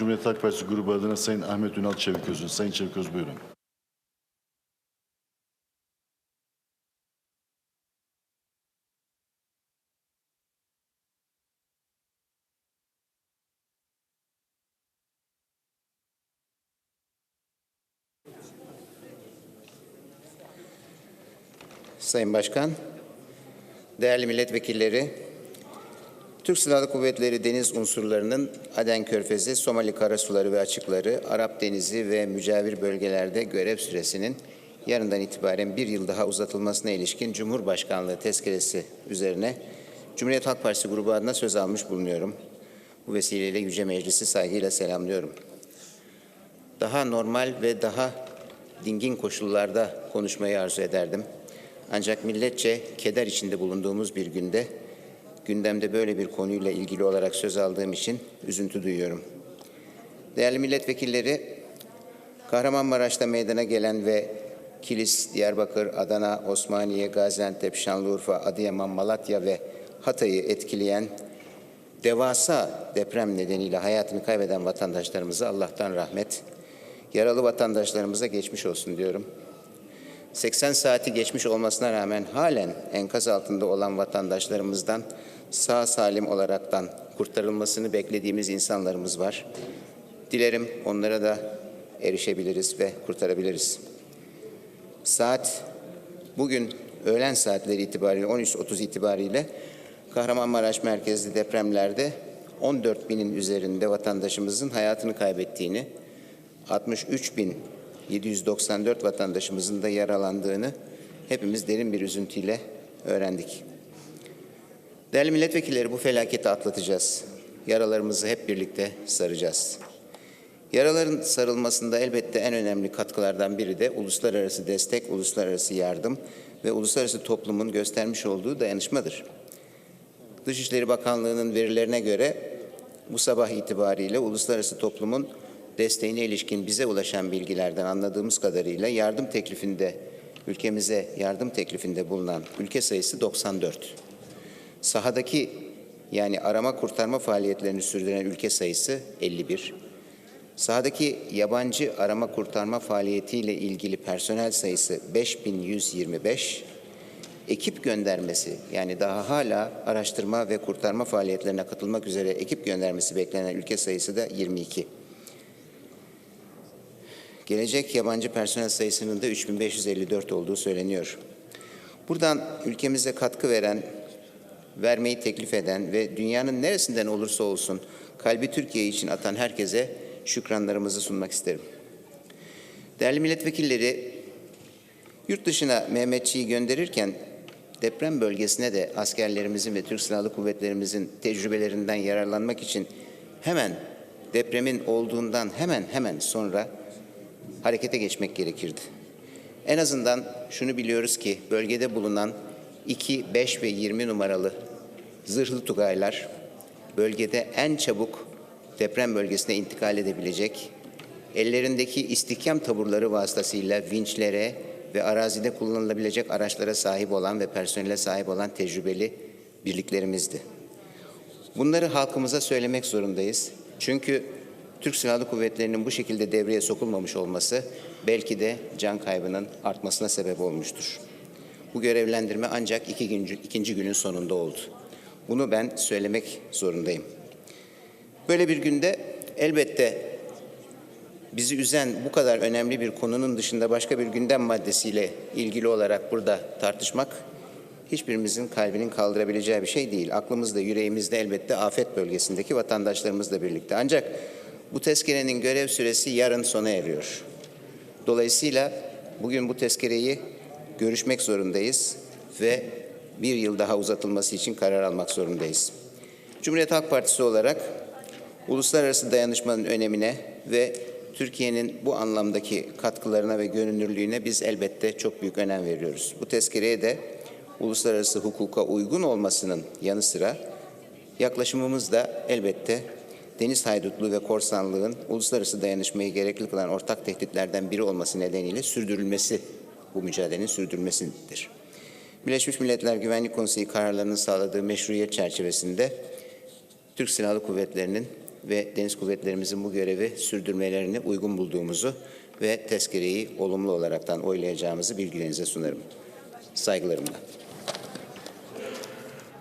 Cumhuriyet Halk Partisi grubu adına Sayın Ahmet Ünal Çeviköz. Sayın Çeviköz buyurun. Sayın Başkan, değerli milletvekilleri, Türk Silahlı Kuvvetleri deniz unsurlarının Aden Körfezi, Somali karasuları ve açıkları, Arap Denizi ve mücavir bölgelerde görev süresinin yarından itibaren bir yıl daha uzatılmasına ilişkin Cumhurbaşkanlığı tezkeresi üzerine Cumhuriyet Halk Partisi grubu adına söz almış bulunuyorum. Bu vesileyle Yüce Meclisi saygıyla selamlıyorum. Daha normal ve daha dingin koşullarda konuşmayı arzu ederdim. Ancak milletçe keder içinde bulunduğumuz bir günde gündemde böyle bir konuyla ilgili olarak söz aldığım için üzüntü duyuyorum. Değerli milletvekilleri, Kahramanmaraş'ta meydana gelen ve Kilis, Diyarbakır, Adana, Osmaniye, Gaziantep, Şanlıurfa, Adıyaman, Malatya ve Hatay'ı etkileyen devasa deprem nedeniyle hayatını kaybeden vatandaşlarımıza Allah'tan rahmet, yaralı vatandaşlarımıza geçmiş olsun diyorum. 80 saati geçmiş olmasına rağmen halen enkaz altında olan vatandaşlarımızdan sağ salim olaraktan kurtarılmasını beklediğimiz insanlarımız var. Dilerim onlara da erişebiliriz ve kurtarabiliriz. Saat bugün öğlen saatleri itibariyle 13.30 itibariyle Kahramanmaraş merkezli depremlerde 14 binin üzerinde vatandaşımızın hayatını kaybettiğini, 63 bin 794 vatandaşımızın da yaralandığını hepimiz derin bir üzüntüyle öğrendik. Değerli milletvekilleri bu felaketi atlatacağız. Yaralarımızı hep birlikte saracağız. Yaraların sarılmasında elbette en önemli katkılardan biri de uluslararası destek, uluslararası yardım ve uluslararası toplumun göstermiş olduğu dayanışmadır. Dışişleri Bakanlığı'nın verilerine göre bu sabah itibariyle uluslararası toplumun desteğine ilişkin bize ulaşan bilgilerden anladığımız kadarıyla yardım teklifinde ülkemize yardım teklifinde bulunan ülke sayısı 94. Sahadaki yani arama kurtarma faaliyetlerini sürdüren ülke sayısı 51. Sahadaki yabancı arama kurtarma faaliyetiyle ilgili personel sayısı 5125. Ekip göndermesi yani daha hala araştırma ve kurtarma faaliyetlerine katılmak üzere ekip göndermesi beklenen ülke sayısı da 22. Gelecek yabancı personel sayısının da 3554 olduğu söyleniyor. Buradan ülkemize katkı veren, vermeyi teklif eden ve dünyanın neresinden olursa olsun kalbi Türkiye için atan herkese şükranlarımızı sunmak isterim. Değerli milletvekilleri, yurt dışına Mehmetçiği gönderirken deprem bölgesine de askerlerimizin ve Türk Silahlı Kuvvetlerimizin tecrübelerinden yararlanmak için hemen depremin olduğundan hemen hemen sonra harekete geçmek gerekirdi. En azından şunu biliyoruz ki bölgede bulunan 2, 5 ve 20 numaralı zırhlı tugaylar bölgede en çabuk deprem bölgesine intikal edebilecek, ellerindeki istihkam taburları vasıtasıyla vinçlere ve arazide kullanılabilecek araçlara sahip olan ve personele sahip olan tecrübeli birliklerimizdi. Bunları halkımıza söylemek zorundayız. Çünkü Türk Silahlı Kuvvetleri'nin bu şekilde devreye sokulmamış olması belki de can kaybının artmasına sebep olmuştur. Bu görevlendirme ancak iki gün, ikinci günün sonunda oldu. Bunu ben söylemek zorundayım. Böyle bir günde elbette bizi üzen bu kadar önemli bir konunun dışında başka bir gündem maddesiyle ilgili olarak burada tartışmak hiçbirimizin kalbinin kaldırabileceği bir şey değil. Aklımızda, yüreğimizde elbette afet bölgesindeki vatandaşlarımızla birlikte. Ancak bu tezkerenin görev süresi yarın sona eriyor. Dolayısıyla bugün bu tezkereyi görüşmek zorundayız ve bir yıl daha uzatılması için karar almak zorundayız. Cumhuriyet Halk Partisi olarak uluslararası dayanışmanın önemine ve Türkiye'nin bu anlamdaki katkılarına ve görünürlüğüne biz elbette çok büyük önem veriyoruz. Bu tezkereye de uluslararası hukuka uygun olmasının yanı sıra yaklaşımımız da elbette deniz haydutluğu ve korsanlığın uluslararası dayanışmayı gerekli kılan ortak tehditlerden biri olması nedeniyle sürdürülmesi, bu mücadelenin sürdürülmesidir. Birleşmiş Milletler Güvenlik Konseyi kararlarının sağladığı meşruiyet çerçevesinde Türk Silahlı Kuvvetleri'nin ve deniz kuvvetlerimizin bu görevi sürdürmelerini uygun bulduğumuzu ve tezkereyi olumlu olaraktan oylayacağımızı bilgilerinize sunarım. Saygılarımla.